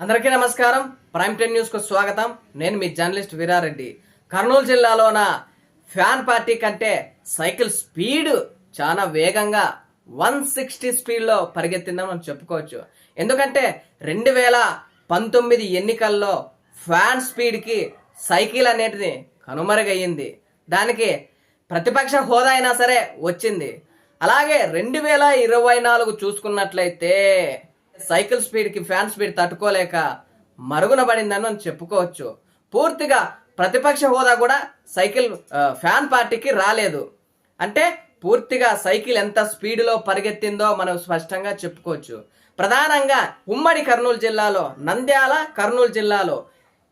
అందరికీ నమస్కారం. Prime ten న్యూస్కు స్వాగతం. నేను మీ జర్నలిస్ట్ వీరారెడ్డి. కర్నూలు జిల్లాలోన ఫ్యాన్ పార్టీ కంటే సైకిల్ స్పీడ్ చాలా వేగంగా వన్ సిక్స్టీ స్పీడ్లో పరిగెత్తిందని మనం చెప్పుకోవచ్చు. ఎందుకంటే రెండు వేల పంతొమ్మిది ఎన్నికల్లో ఫ్యాన్ స్పీడ్కి సైకిల్ అనేది కనుమరుగయ్యింది. దానికి ప్రతిపక్ష హోదా అయినా సరే వచ్చింది. అలాగే రెండు వేల ఇరవై నాలుగు చూసుకున్నట్లయితే సైకిల్ స్పీడ్కి ఫ్యాన్ స్పీడ్ తట్టుకోలేక మరుగున పడిందని మనం చెప్పుకోవచ్చు. పూర్తిగా ప్రతిపక్ష హోదా కూడా సైకిల్ ఫ్యాన్ పార్టీకి రాలేదు. అంటే పూర్తిగా సైకిల్ ఎంత స్పీడ్లో పరిగెత్తిందో మనం స్పష్టంగా చెప్పుకోవచ్చు. ప్రధానంగా ఉమ్మడి కర్నూలు జిల్లాలో నంద్యాల కర్నూలు జిల్లాలో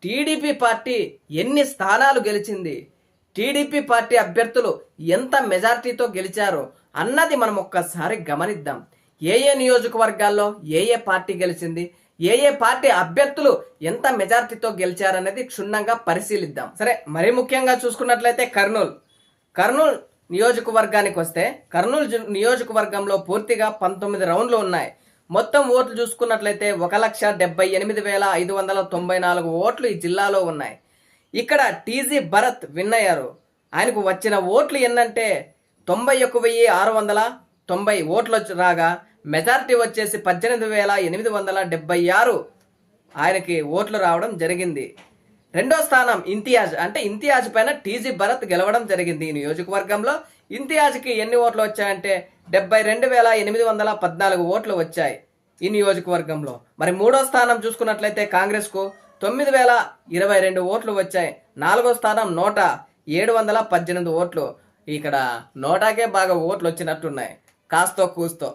టీడీపీ పార్టీ ఎన్ని స్థానాలు గెలిచింది? టీడీపీ పార్టీ అభ్యర్థులు ఎంత మెజార్టీతో గెలిచారో? అన్నది మనం ఒక్కసారి గమనిద్దాం. ఏ ఏ నియోజకవర్గాల్లో ఏ ఏ పార్టీ గెలిచింది ఏ ఏ పార్టీ అభ్యర్థులు ఎంత మెజార్టీతో గెలిచారనేది క్షుణ్ణంగా పరిశీలిద్దాం. సరే మరీ ముఖ్యంగా చూసుకున్నట్లయితే కర్నూలు. కర్నూలు నియోజకవర్గానికి వస్తే కర్నూలు నియోజకవర్గంలో పూర్తిగా పంతొమ్మిది రౌండ్లు ఉన్నాయి. మొత్తం ఓట్లు చూసుకున్నట్లయితే ఒక లక్ష డెబ్బై ఎనిమిది వేల ఐదు వందల తొంభై నాలుగు ఓట్లు ఈ జిల్లాలో ఉన్నాయి. ఇక్కడ టీజీ భరత్ విన్ అయ్యారు. ఆయనకు వచ్చిన ఓట్లు ఎన్నంటే తొంభై ఒక్క వెయ్యి ఆరు వందల తొంభై ఓట్లు వచ్చి రాగా మెజార్టీ వచ్చేసి పద్దెనిమిది వేల ఎనిమిది వందల డెబ్బై ఆరు ఆయనకి ఓట్లు రావడం జరిగింది. రెండో స్థానం ఇంతియాజ్. అంటే ఇంతియాజ్ పైన టీజీ భరత్ గెలవడం జరిగింది ఈ నియోజకవర్గంలో. ఇంతియాజ్కి ఎన్ని ఓట్లు వచ్చాయంటే డెబ్బై రెండు వేల ఎనిమిది వందల పద్నాలుగు ఓట్లు వచ్చాయి ఈ నియోజకవర్గంలో. మరి మూడో స్థానం చూసుకున్నట్లయితే కాంగ్రెస్కు తొమ్మిది వేల ఇరవై రెండు ఓట్లు వచ్చాయి. నాలుగో స్థానం నోట ఏడు వందల పద్దెనిమిది ఓట్లు. ఇక్కడ నోటాకే బాగా ఓట్లు వచ్చినట్టున్నాయి. కాస్తో కూస్తో.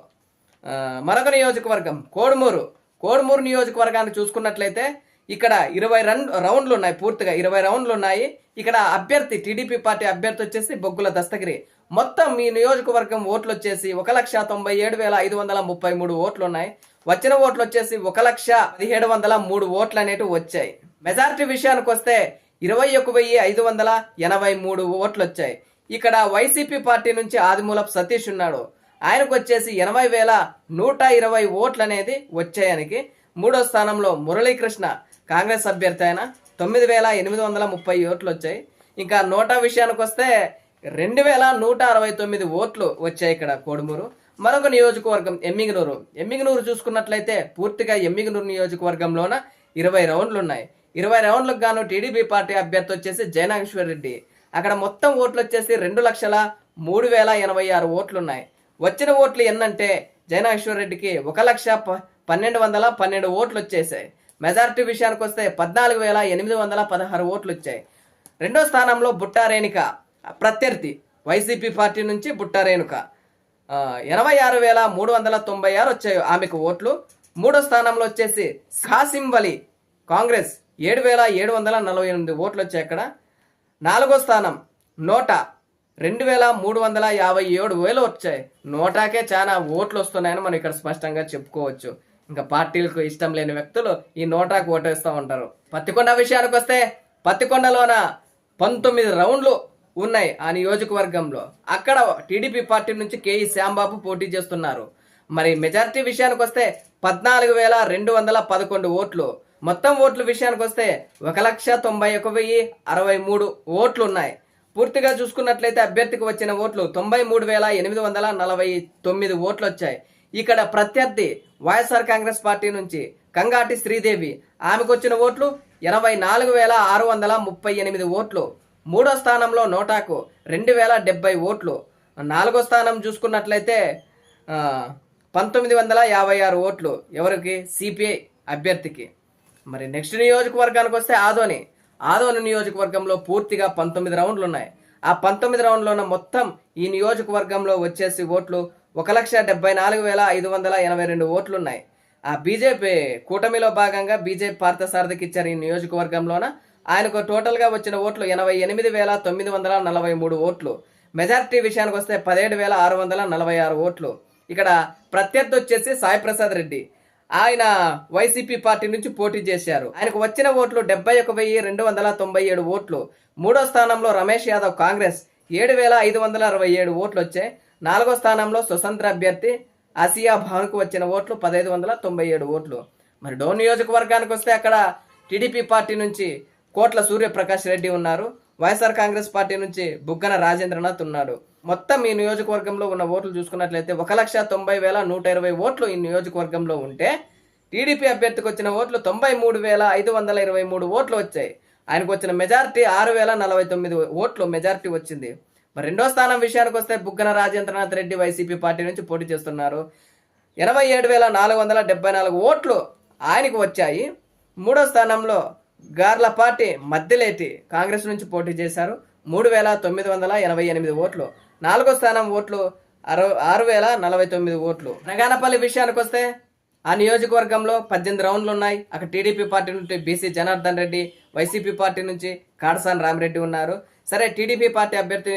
మరొక నియోజకవర్గం కోడుమూరు. కోడుమూరు నియోజకవర్గాన్ని చూసుకున్నట్లయితే ఇక్కడ ఇరవై రన్ రౌండ్లు ఉన్నాయి పూర్తిగా ఇరవై రౌండ్లు ఉన్నాయి. ఇక్కడ అభ్యర్థి టీడీపీ పార్టీ అభ్యర్థి వచ్చేసి బొగ్గుల దస్తగిరి. మొత్తం ఈ నియోజకవర్గం ఓట్లు వచ్చేసి ఒక లక్ష తొంభై ఏడు వేల ఐదు వందల ముప్పై మూడు ఓట్లు ఉన్నాయి. వచ్చిన ఓట్లు వచ్చేసి ఒక లక్ష పదిహేడు వందల మూడు ఓట్లు అనేటివి వచ్చాయి. మెజారిటీ విషయానికి వస్తే ఇరవై ఒక వెయ్యి ఐదు వందల ఎనభై మూడు ఓట్లు వచ్చాయి. ఇక్కడ వైసీపీ పార్టీ నుంచి ఆదిమూలపు సతీష్ ఉన్నాడు. ఆయనకు వచ్చేసి ఎనభై వేల నూట ఇరవై ఓట్లు అనేది వచ్చాయనికి. మూడో స్థానంలో మురళీకృష్ణ కాంగ్రెస్ అభ్యర్థి ఆయన. తొమ్మిది వేల ఎనిమిది వందల ముప్పై ఓట్లు వచ్చాయి ఇంకా నోటా విషయానికి వస్తే రెండు వేల నూట అరవై తొమ్మిది ఓట్లు వచ్చాయి ఇక్కడ కోడుమూరు. మరొక నియోజకవర్గం ఎమ్మిగనూరు. ఎమ్మిగనూరు చూసుకున్నట్లయితే పూర్తిగా ఎమ్మిగనూరు నియోజకవర్గంలోన ఇరవై రౌండ్లు ఉన్నాయి ఇరవై రౌండ్లకు గాను టీడీపీ పార్టీ అభ్యర్థి వచ్చేసి జయనాగేశ్వర్ రెడ్డి అక్కడ మొత్తం ఓట్లు వచ్చేసి రెండు లక్షల మూడు వేల ఎనభై ఆరు ఓట్లు ఉన్నాయి వచ్చిన ఓట్లు ఎన్నంటే జయనాశ్వరరెడ్డికి ఒక లక్ష ప- పన్నెండు వందల పన్నెండు ఓట్లు వచ్చేసాయి. మెజారిటీ విషయానికి వస్తే పద్నాలుగు వేల ఎనిమిది వందల పదహారు ఓట్లు వచ్చాయి. రెండో స్థానంలో బుట్టా రేణుక ప్రత్యర్థి వైసీపీ పార్టీ నుంచి బుట్టా రేణుక. ఎనభై ఆరు వేల మూడు వందల తొంభై ఆరు వచ్చాయి ఆమెకు ఓట్లు. మూడో స్థానంలో వచ్చేసి ఖాసిం వలి కాంగ్రెస్ ఏడు వేల ఏడు వందల నలభై ఎనిమిది ఓట్లు వచ్చాయి అక్కడ. నాలుగో స్థానం నోటా రెండు వేల మూడు వందల యాభై ఏడు వేలు వచ్చాయి. నోటాకే చాలా ఓట్లు వస్తున్నాయని మనం ఇక్కడ స్పష్టంగా చెప్పుకోవచ్చు. ఇంకా పార్టీలకు ఇష్టం లేని వ్యక్తులు ఈ నోటాకు ఓటేస్తూ ఉంటారు. పత్తికొండ విషయానికి వస్తే పత్తికొండలోన పంతొమ్మిది రౌండ్లు ఉన్నాయి ఆ నియోజకవర్గంలో. అక్కడ టీడీపీ పార్టీ నుంచి కేఈ శ్యాంబాబు పోటీ చేస్తున్నారు. మరి మెజార్టీ విషయానికి వస్తే పద్నాలుగు వేల రెండు వందల పదకొండు ఓట్లు. మొత్తం ఓట్ల విషయానికి వస్తే ఒక లక్ష తొంభై ఒక వెయ్యి అరవై మూడు ఓట్లు ఉన్నాయి పూర్తిగా చూసుకున్నట్లయితే అభ్యర్థికి వచ్చిన ఓట్లు తొంభై మూడు వేల ఎనిమిది వందల నలభై తొమ్మిది ఓట్లు వచ్చాయి. ఇక్కడ ప్రత్యర్థి వైఎస్ఆర్ కాంగ్రెస్ పార్టీ నుంచి కంగాటి శ్రీదేవి. ఆమెకు వచ్చిన ఓట్లు ఎనభై నాలుగు వేల ఆరు వందల ముప్పై ఎనిమిది ఓట్లు. మూడో స్థానంలో నోటాకు రెండు వేల డెబ్బై ఓట్లు. నాలుగో స్థానం చూసుకున్నట్లయితే పంతొమ్మిది వందల యాభై ఆరు ఓట్లు ఎవరికి? సిపిఐ అభ్యర్థికి. మరి నెక్స్ట్ నియోజకవర్గానికి వస్తే ఆదోని. ఆదోని నియోజకవర్గంలో పూర్తిగా పంతొమ్మిది రౌండ్లు ఉన్నాయి ఆ పంతొమ్మిది రౌండ్లోన మొత్తం ఈ నియోజకవర్గంలో వచ్చేసి ఓట్లు ఒక లక్ష డెబ్బై నాలుగు వేల ఐదు వందల ఎనభై రెండు ఓట్లు ఉన్నాయి ఆ బీజేపీ కూటమిలో భాగంగా బీజేపీ పార్థసారథికి ఇచ్చారు ఈ నియోజకవర్గంలోన. ఆయనకు టోటల్గా వచ్చిన ఓట్లు ఎనభై ఎనిమిది వేల తొమ్మిది వందల నలభై మూడు ఓట్లు. మెజారిటీ విషయానికి వస్తే పదిహేడు వేల ఆరు వందల నలభై ఆరు ఓట్లు. ఇక్కడ ప్రత్యర్థి వచ్చేసి సాయి ప్రసాద్ రెడ్డి. ఆయన వైసీపీ పార్టీ నుంచి పోటీ చేశారు. ఆయనకు వచ్చిన ఓట్లు డెబ్బై ఒక వెయ్యి రెండు వందల తొంభై ఏడు ఓట్లు. మూడో స్థానంలో రమేష్ యాదవ్ కాంగ్రెస్ ఏడు వేల ఐదు వందల అరవై ఏడు ఓట్లు వచ్చాయి. నాలుగో స్థానంలో స్వతంత్ర అభ్యర్థి ఆసియా భవన్కు వచ్చిన ఓట్లు పదహైదు వందల తొంభై ఏడు ఓట్లు. మరి డోన్ నియోజకవర్గానికి వస్తే అక్కడ టీడీపీ పార్టీ నుంచి కోట్ల సూర్యప్రకాష్ రెడ్డి ఉన్నారు. వైఎస్ఆర్ కాంగ్రెస్ పార్టీ నుంచి బుగ్గన రాజేంద్రనాథ్ ఉన్నాడు మొత్తం ఈ నియోజకవర్గంలో ఉన్న ఓట్లు చూసుకున్నట్లయితే ఒక లక్ష తొంభై వేల నూట ఇరవై ఓట్లు ఈ నియోజకవర్గంలో ఉంటే టీడీపీ అభ్యర్థికి వచ్చిన ఓట్లు తొంభై మూడు వేల ఐదు వందల ఇరవై మూడు ఓట్లు వచ్చాయి. ఆయనకు వచ్చిన మెజారిటీ ఆరు వేల నలభై తొమ్మిది ఓట్లు మెజారిటీ వచ్చింది. మరి రెండో స్థానం విషయానికి వస్తే బుగ్గన రాజేంద్రనాథ్ రెడ్డి వైసీపీ పార్టీ నుంచి పోటీ చేస్తున్నారు. ఎనభై ఏడు వేల నాలుగు వందల డెబ్బై నాలుగు ఓట్లు ఆయనకు వచ్చాయి. మూడో స్థానంలో గార్లపాటి మద్దిలేటి కాంగ్రెస్ నుంచి పోటీ చేశారు. మూడు వేల తొమ్మిది వందల ఎనభై ఎనిమిది ఓట్లు నాలుగో స్థానం ఓట్లు అరవై ఆరు వేల నలభై తొమ్మిది ఓట్లు. నగానపల్లి విషయానికి వస్తే ఆ నియోజకవర్గంలో పద్దెనిమిది రౌండ్లు ఉన్నాయి. అక్కడ టీడీపీ పార్టీ నుండి BC Janardhan Reddy YCP party నుంచి కాడసాని రామిరెడ్డి ఉన్నారు. సరే టీడీపీ పార్టీ అభ్యర్థి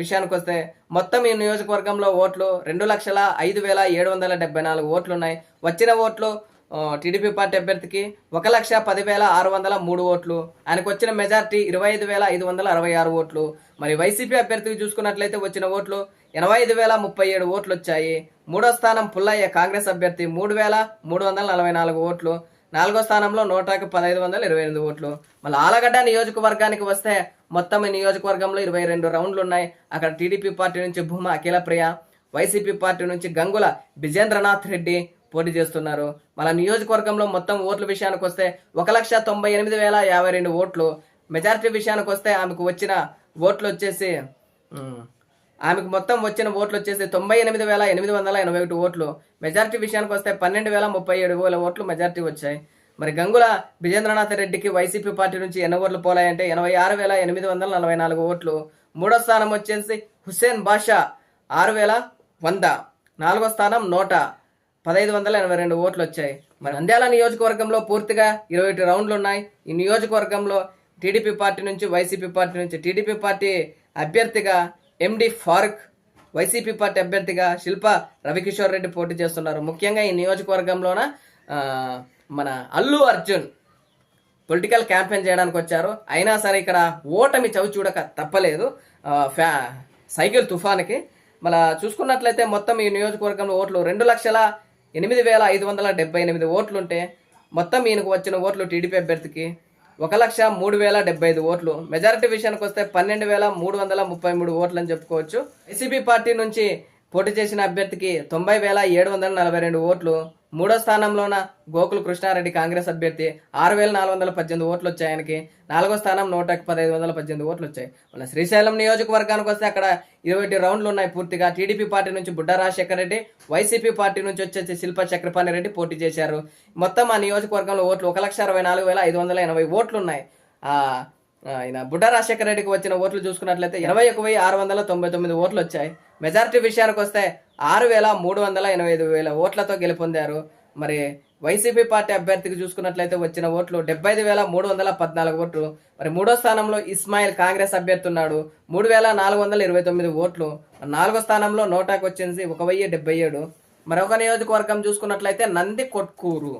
విషయానికి వస్తే మొత్తం ఈ నియోజకవర్గంలో ఓట్లు రెండు లక్షల ఐదు వేల ఏడు వందల డెబ్బై నాలుగు ఓట్లు ఉన్నాయి. వచ్చిన ఓట్లు టీడీపీ పార్టీ అభ్యర్థికి ఒక లక్ష పదివేల ఆరు వందల మూడు ఓట్లు. ఆయనకు వచ్చిన మెజార్టీ ఇరవై ఐదు వేల ఐదు వందల అరవై ఆరు ఓట్లు. మరి వైసీపీ అభ్యర్థికి చూసుకున్నట్లయితే వచ్చిన ఓట్లు ఎనభై ఐదు వేల ముప్పై ఏడు ఓట్లు వచ్చాయి మూడో స్థానం పుల్లయ్య కాంగ్రెస్ అభ్యర్థి మూడు వేల మూడు వందల నలభై నాలుగు ఓట్లు. నాలుగో స్థానంలో నూటకి పదహైదు వందల ఇరవై ఎనిమిది ఓట్లు. మళ్ళీ ఆలగడ్డ నియోజకవర్గానికి వస్తే మొత్తం నియోజకవర్గంలో ఇరవై రెండు రౌండ్లు ఉన్నాయి అక్కడ టీడీపీ పార్టీ నుంచి భూమా అఖిలప్రియ వైసీపీ పార్టీ నుంచి గంగుల విజేంద్రనాథ్ రెడ్డి పోటీ చేస్తున్నారు. మన నియోజకవర్గంలో మొత్తం ఓట్ల విషయానికి వస్తే ఒక లక్ష తొంభై ఎనిమిది వేల యాభై రెండు ఓట్లు. మెజారిటీ విషయానికి వస్తే ఆమెకు వచ్చిన ఓట్లు వచ్చేసి ఆమెకు మొత్తం వచ్చిన ఓట్లు వచ్చేసి తొంభై ఎనిమిది వేల ఎనిమిది వందల ఎనభై ఒకటి ఓట్లు. మెజారిటీ విషయానికి వస్తే పన్నెండు వేల ముప్పై ఏడు వేల ఓట్లు మెజారిటీ వచ్చాయి. మరి గంగుల విజేంద్రనాథ్ రెడ్డికి వైసీపీ పార్టీ నుంచి ఎన్ని ఓట్లు పోలాయంటే ఎనభై ఆరు వేల ఎనిమిది వందల నలభై నాలుగు ఓట్లు. మూడో స్థానం వచ్చేసి హుస్సేన్ బాషా ఆరు వేల వంద. నాలుగో స్థానం నోట. పదహైదు వందల ఎనభై రెండు ఓట్లు వచ్చాయి మరి నంద్యాల నియోజకవర్గంలో పూర్తిగా ఇరవై ఒకటి రౌండ్లు ఉన్నాయి. ఈ నియోజకవర్గంలో టీడీపీ పార్టీ నుంచి వైసీపీ పార్టీ నుంచి టీడీపీ పార్టీ అభ్యర్థిగా ఎండి ఫారూక్ వైసీపీ పార్టీ అభ్యర్థిగా శిల్ప రవికిషోర్ రెడ్డి పోటీ చేస్తున్నారు. ముఖ్యంగా ఈ నియోజకవర్గంలోన మన అల్లు అర్జున్ పొలిటికల్ క్యాంపెయిన్ చేయడానికి వచ్చారు. అయినా సరే ఇక్కడ ఓటమి చవి చూడక తప్పలేదు. ఫ్యా సైకిల్ తుఫాన్కి. మళ్ళీ చూసుకున్నట్లయితే మొత్తం ఈ నియోజకవర్గంలో ఓట్లు రెండు లక్షల ఎనిమిది వేల ఐదు వందల డెబ్బై ఎనిమిది ఓట్లుంటే మొత్తం ఈయనకు వచ్చిన ఓట్లు టీడీపీ అభ్యర్థికి ఒక లక్ష మూడు వేల డెబ్బై ఐదు ఓట్లు. మెజారిటీ విషయానికి వస్తే పన్నెండు వేల మూడు వందల ముప్పై మూడు ఓట్లు అని చెప్పుకోవచ్చు. వైసీపీ పార్టీ నుంచి పోటీ చేసిన అభ్యర్థికి తొంభై వేల ఏడు వందల నలభై రెండు ఓట్లు. మూడో స్థానంలోన గోకుల కృష్ణారెడ్డి కాంగ్రెస్ అభ్యర్థి ఆరు వేల నాలుగు వందల పద్దెనిమిది ఓట్లు వచ్చాయి ఆయనకి నాలుగో స్థానం నూట పదహైదు వందల పద్దెనిమిది ఓట్లు వచ్చాయి మన శ్రీశైలం నియోజకవర్గానికి వస్తే అక్కడ ఇరవై రౌండ్లు ఉన్నాయి పూర్తిగా. టీడీపీ పార్టీ నుంచి బుడ్డ రాజశేఖర రెడ్డి వైసీపీ పార్టీ నుంచి వచ్చేసి శిల్ప చక్రపాణి రెడ్డి పోటీ చేశారు. మొత్తం ఆ నియోజకవర్గంలో ఓట్లు ఒక లక్ష అరవై నాలుగు వేల ఐదు వందల ఎనభై ఓట్లు ఉన్నాయి ఆయన బుడ్డ రాజశేఖర రెడ్డికి వచ్చిన ఓట్లు చూసుకున్నట్లయితే ఇరవై ఒక వెయ్యి ఆరు వందల తొంభై తొమ్మిది ఓట్లు వచ్చాయి మెజారిటీ విషయానికి వస్తే ఆరు వేల మూడు వందల ఎనభై ఐదు వేల ఓట్లతో గెలుపొందారు. మరి వైసీపీ పార్టీ అభ్యర్థికి చూసుకున్నట్లయితే వచ్చిన ఓట్లు డెబ్బై ఐదు వేల మూడు వందల పద్నాలుగు ఓట్లు. మరి మూడో స్థానంలో ఇస్మాయిల్ కాంగ్రెస్ అభ్యర్థి ఉన్నాడు మూడు వేల నాలుగు వందల ఇరవై తొమ్మిది ఓట్లు. నాలుగో స్థానంలో నోటాకు వచ్చేసి ఒక వెయ్యి డెబ్బై ఏడు. మరొక నియోజకవర్గం చూసుకున్నట్లయితే నంది కొట్కూరు.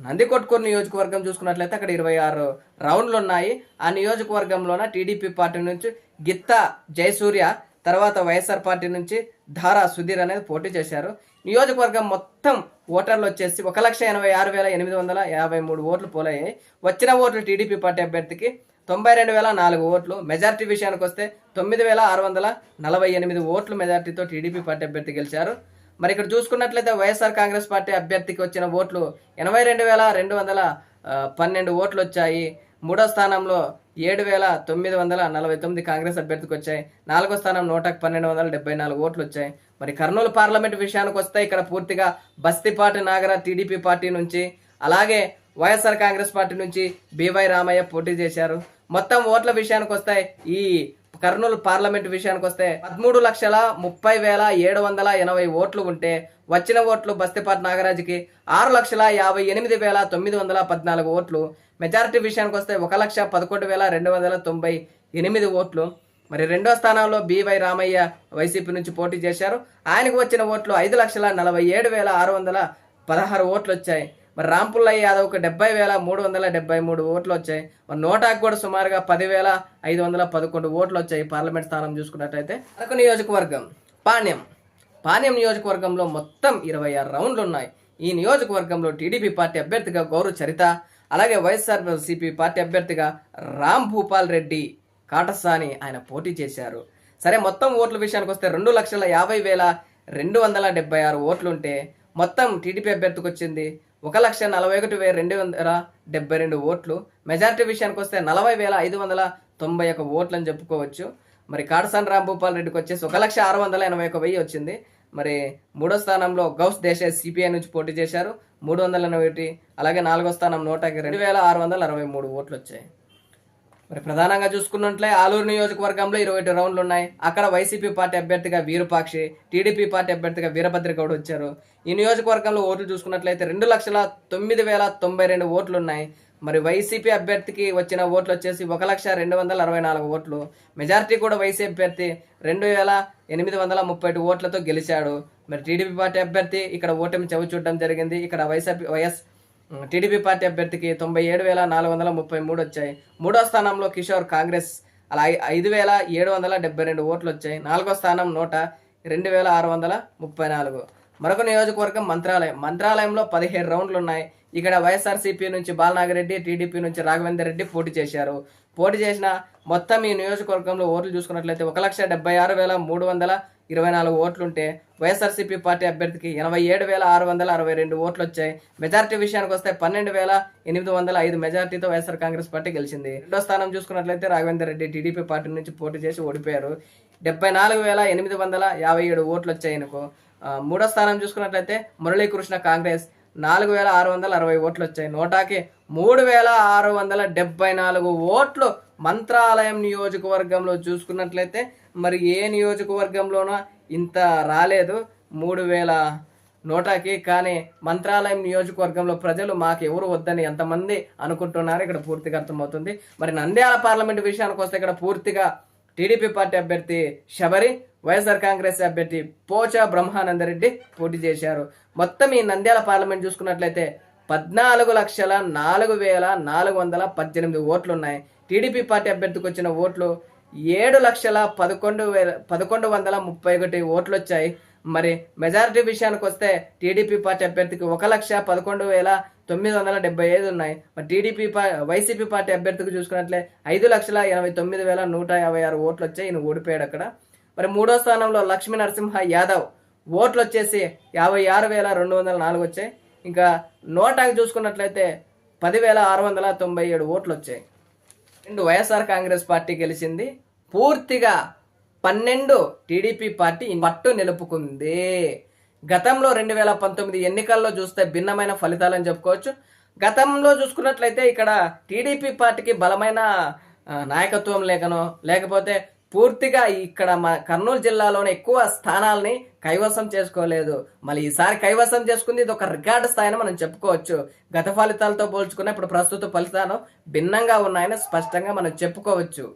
నంది కొట్కూరు నియోజకవర్గం చూసుకున్నట్లయితే అక్కడ ఇరవై ఆరు రౌండ్లు ఉన్నాయి ఆ నియోజకవర్గంలోన టీడీపీ పార్టీ నుంచి గిత్తా జయసూర్య తర్వాత వైఎస్ఆర్ పార్టీ నుంచి ధారా సుధీర్ అనేది పోటీ చేశారు. నియోజకవర్గం మొత్తం ఓటర్లు వచ్చేసి ఒక లక్ష ఎనభై ఆరు వేల ఎనిమిది వందల యాభై మూడు ఓట్లు పోలయ్యాయి. వచ్చిన ఓట్లు టీడీపీ పార్టీ అభ్యర్థికి తొంభై రెండు వేల నాలుగు ఓట్లు మెజార్టీ విషయానికి వస్తే తొమ్మిది వేల ఆరు వందల నలభై ఎనిమిది ఓట్లు మెజార్టీతో టీడీపీ పార్టీ అభ్యర్థి గెలిచారు. మరి ఇక్కడ చూసుకున్నట్లయితే వైఎస్ఆర్ కాంగ్రెస్ పార్టీ అభ్యర్థికి వచ్చిన ఓట్లు ఎనభై రెండు వేల రెండు వందల పన్నెండు ఓట్లు వచ్చాయి. మూడో స్థానంలో ఏడు వేల తొమ్మిది వందల నలభై తొమ్మిది కాంగ్రెస్ అభ్యర్థికి వచ్చాయి. నాలుగో స్థానం నూటకు పన్నెండు వందల డెబ్బై నాలుగు ఓట్లు వచ్చాయి. మరి కర్నూలు పార్లమెంట్ విషయానికి వస్తే ఇక్కడ పూర్తిగా బస్తిపాటి నాగర టీడీపీ పార్టీ నుంచి అలాగే వైఎస్ఆర్ కాంగ్రెస్ పార్టీ నుంచి బివై రామయ్య పోటీ చేశారు. మొత్తం ఓట్ల విషయానికి వస్తే ఈ కర్నూలు పార్లమెంట్ విషయానికి వస్తే పదమూడు లక్షల ముప్పై వేల ఏడు వందల ఎనభై ఓట్లు ఉంటే వచ్చిన ఓట్లు బస్తిపాటి నాగరాజుకి ఆరు లక్షల యాభై ఎనిమిది వేల తొమ్మిది వందల పద్నాలుగు ఓట్లు మెజారిటీ విషయానికి వస్తే ఒక లక్ష పదకొండు వేల రెండు వందల తొంభై ఎనిమిది ఓట్లు. మరి రెండో స్థానంలో బివై రామయ్య వైసీపీ నుంచి పోటీ చేశారు. ఆయనకు వచ్చిన ఓట్లు ఐదు లక్షల నలభై ఏడు వేల ఆరు వందల పదహారు ఓట్లు వచ్చాయి. మరి రాంపుల్లయ్య యాదవ్కి డెబ్బై వేల మూడు వందల డెబ్బై మూడు ఓట్లు వచ్చాయి. మరి నోటాకు కూడా సుమారుగా పదివేల ఐదు వందల పదకొండు ఓట్లు వచ్చాయి పార్లమెంట్ స్థానం చూసుకున్నట్టయితే. అరకు నియోజకవర్గం పాణ్యం. పాణ్యం నియోజకవర్గంలో మొత్తం ఇరవై ఆరు రౌండ్లు ఉన్నాయి. ఈ నియోజకవర్గంలో టీడీపీ పార్టీ అభ్యర్థిగా గౌరవ చరిత అలాగే వైఎస్ఆర్ సిపి పార్టీ అభ్యర్థిగా రామ్ భూపాల్ రెడ్డి కాటసాని ఆయన పోటీ చేశారు. సరే మొత్తం ఓట్ల విషయానికి వస్తే రెండు లక్షల యాభై వేల రెండు వందల డెబ్బై ఆరు ఓట్లుంటే మొత్తం టీడీపీ అభ్యర్థికి వచ్చింది ఒక లక్ష నలభై ఒకటి వేల రెండు వందల డెబ్బై రెండు ఓట్లు. మెజారిటీ విషయానికి వస్తే నలభై వేల ఐదు వందల తొంభై ఒక ఓట్లు అని చెప్పుకోవచ్చు. మరి కాటసాని రాంభూపాల్ రెడ్డికి వచ్చేసి ఒక లక్ష ఆరు వందల ఎనభై ఒక వెయ్యి వచ్చింది. మరి మూడో స్థానంలో గౌస్ దేశాయ్ సిపిఐ నుంచి పోటీ చేశారు. మూడు వందల ఎనభై ఒకటి అలాగే నాలుగో స్థానం నూటకి రెండు వేల ఆరు వందల అరవై మూడు ఓట్లు వచ్చాయి. మరి ప్రధానంగా చూసుకున్నట్లే ఆలూరు నియోజకవర్గంలో ఇరవై ఒకటి రౌండ్లు ఉన్నాయి. అక్కడ వైసీపీ పార్టీ అభ్యర్థిగా వీరపాక్షి టీడీపీ పార్టీ అభ్యర్థిగా వీరభద్ర గౌడ్ వచ్చారు. ఈ నియోజకవర్గంలో ఓట్లు చూసుకున్నట్లయితే రెండు లక్షల తొమ్మిది వేల తొంభై రెండు ఓట్లు ఉన్నాయి. మరి వైసీపీ అభ్యర్థికి వచ్చిన ఓట్లు వచ్చేసి ఒక లక్ష రెండు వందల అరవై నాలుగు ఓట్లు. మెజారిటీ కూడా వైసీపీ అభ్యర్థి రెండు వేల ఎనిమిది వందల ముప్పై ఐదు ఓట్లతో గెలిచాడు. మరి టీడీపీ పార్టీ అభ్యర్థి ఇక్కడ ఓటమి చవి చూడడం జరిగింది. ఇక్కడ వైసీపీ వైఎస్ టీడీపీ పార్టీ అభ్యర్థికి తొంభై ఏడు వేల నాలుగు వందల ముప్పై మూడు వచ్చాయి. మూడో స్థానంలో కిషోర్ కాంగ్రెస్ అలా ఐదు వేల ఏడు వందల డెబ్బై రెండు ఓట్లు వచ్చాయి. నాలుగో స్థానం నూట రెండు వేల ఆరు వందల ముప్పై నాలుగు. మరొక నియోజకవర్గం మంత్రాలయం. మంత్రాలయంలో పదిహేడు రౌండ్లు ఉన్నాయి. ఇక్కడ వైఎస్ఆర్సీపీ నుంచి బాలనాగిరెడ్డి టీడీపీ నుంచి రాఘవేందర్ రెడ్డి పోటీ చేశారు. పోటీ చేసిన మొత్తం ఈ నియోజకవర్గంలో ఓట్లు చూసుకున్నట్లయితే ఒక లక్ష డెబ్బై ఆరు వేల మూడు వందల ఇరవై నాలుగు ఓట్లుంటే వైఎస్ఆర్సీపీ పార్టీ అభ్యర్థికి ఎనభై ఏడు వేల ఆరు వందల అరవై రెండు ఓట్లు వచ్చాయి మెజార్టీ విషయానికి వస్తే పన్నెండు వేల ఎనిమిది వందల ఐదు మెజార్టీతో వైఎస్ఆర్ కాంగ్రెస్ పార్టీ గెలిచింది. రెండో స్థానం చూసుకున్నట్లయితే రాఘవేందర్ రెడ్డి టీడీపీ పార్టీ నుంచి పోటీ చేసి ఓడిపోయారు. డెబ్బై నాలుగు వేల ఎనిమిది వందల యాభై ఏడు ఓట్లు వచ్చాయి ఆయనకు మూడో స్థానం చూసుకున్నట్లయితే మురళీకృష్ణ కాంగ్రెస్ నాలుగు వేల ఆరు వందల అరవై ఓట్లు వచ్చాయి నోటాకి మూడు వేల ఆరు వందల డెబ్బై నాలుగు ఓట్లు మంత్రాలయం నియోజకవర్గంలో చూసుకున్నట్లయితే మరి ఏ నియోజకవర్గంలోనో ఇంత రాలేదు. మూడు వేల నోటాకి కానీ మంత్రాలయం నియోజకవర్గంలో ప్రజలు మాకు ఎవరు వద్దని ఎంతమంది అనుకుంటున్నారు ఇక్కడ పూర్తిగా అర్థమవుతుంది. మరి నంద్యాల పార్లమెంట్ విషయానికి వస్తే ఇక్కడ పూర్తిగా టీడీపీ పార్టీ అభ్యర్థి శబరి వైఎస్ఆర్ కాంగ్రెస్ అభ్యర్థి పోచా బ్రహ్మానందరెడ్డి పోటీ చేశారు. మొత్తం ఈ నంద్యాల పార్లమెంట్ చూసుకున్నట్లయితే పద్నాలుగు లక్షల నాలుగు వేల నాలుగు వందల పద్దెనిమిది ఓట్లు ఉన్నాయి టీడీపీ పార్టీ అభ్యర్థికి వచ్చిన ఓట్లు ఏడు లక్షల పదకొండు వేల పదకొండు వందల ముప్పై ఒకటి ఓట్లు వచ్చాయి మరి మెజారిటీ విషయానికి వస్తే టీడీపీ పార్టీ అభ్యర్థికి ఒక లక్ష పదకొండు వేల తొమ్మిది వందల డెబ్బై ఐదు ఉన్నాయి. మరి టీడీపీ వైసీపీ పార్టీ అభ్యర్థికి చూసుకున్నట్లే ఐదు లక్షల ఎనభై తొమ్మిది వేల నూట యాభై ఆరు ఓట్లు వచ్చాయి. ఈయన ఓడిపోయాడు అక్కడ. మరి మూడో స్థానంలో లక్ష్మీ నరసింహ యాదవ్ ఓట్లు వచ్చేసి యాభై ఆరు వేల రెండు వందల నాలుగు వచ్చాయి. ఇంకా నోటాకి చూసుకున్నట్లయితే పదివేల ఆరు వందల తొంభై ఏడు ఓట్లు వచ్చాయి. రెండు వైఎస్ఆర్ కాంగ్రెస్ పార్టీ గెలిచింది. పూర్తిగా పన్నెండు టీడీపీ పార్టీ పట్టు నిలుపుకుంది. గతంలో రెండు వేల పంతొమ్మిది ఎన్నికల్లో చూస్తే భిన్నమైన ఫలితాలని చెప్పుకోవచ్చు. గతంలో చూసుకున్నట్లయితే ఇక్కడ టీడీపీ పార్టీకి బలమైన నాయకత్వం లేకనో లేకపోతే పూర్తిగా ఇక్కడ మా కర్నూలు జిల్లాలోనే ఎక్కువ స్థానాల్ని కైవసం చేసుకోలేదు. మళ్ళీ ఈసారి కైవసం చేసుకుంది ఇది ఒక రికార్డు స్థాయిని మనం చెప్పుకోవచ్చు. గత ఫలితాలతో పోల్చుకున్న ఇప్పుడు ప్రస్తుత ఫలితాలు భిన్నంగా ఉన్నాయని స్పష్టంగా మనం చెప్పుకోవచ్చు.